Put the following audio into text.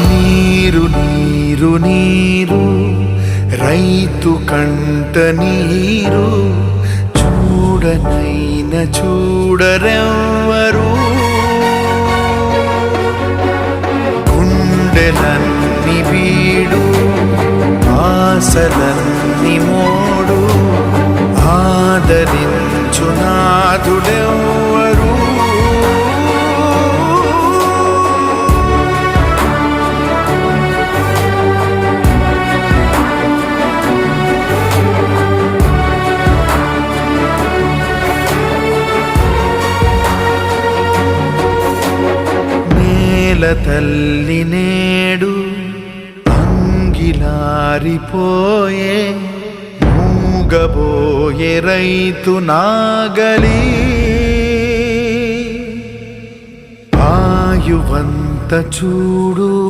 నీరు నీరు నీరు రైతు కంట నీరు చూడనైన చూడరెవ్వరు. గుండెలన్ని వీడు ఆశలన్ని మోడు ఆదరించు నేల తల్లి నేడు అంగిలారిపోయే మూగబోయే రైతు నాగలి. ఆయువంత చూడు